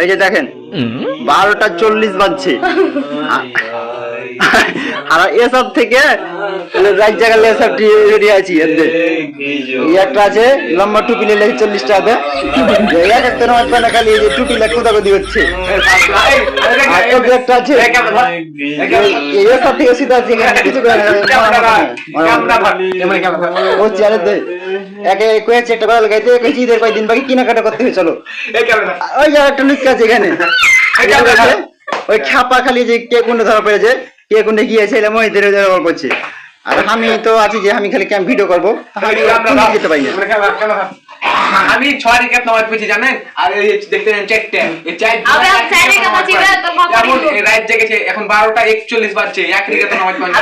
এই যে দেখেন বারোটা চল্লিশ বাজছে। আর এসব থেকে রাত জায়গা এসব রেডি আছি এই একটা আছে লম্বা টুপি নিলে চল্লিশ টাকাতে এই এক একটা নামাজ পয়না খালি এই যে টুপি লেখ আর এই যে একটা আছে এসব থেকে সিধা আছে কিছু ও চেয়ারে দে। একে কয়েছে একটা কথা লাগাইতে কয়েছি ঈদের কয়েকদিন বাকি কেনাকাটা করতে হবে চলো। ওই যে একটা লুক আছে এখানে। ওই খাপা খালি যে কে কোনটা ধরা পড়েছে কে কোনটা গিয়েছে এলাম ওই ধরে ধরে গল্প করছে আর আমি তো আছি যে আমি খালি ক্যাম্প ভিডিও করব। আমি যেতে পারি না। আমি ছয় রেখাত নামাজ পড়ছি জানেন? আর এই দেখতে চারটে এই চার আবে আমি চার রেখাত আছি রে, তোর বাবা যেমন দিল। এই রাত জেগেছে এখন বারোটা একচল্লিশ বাজছে এক রেখাত নামাজ পড়ছি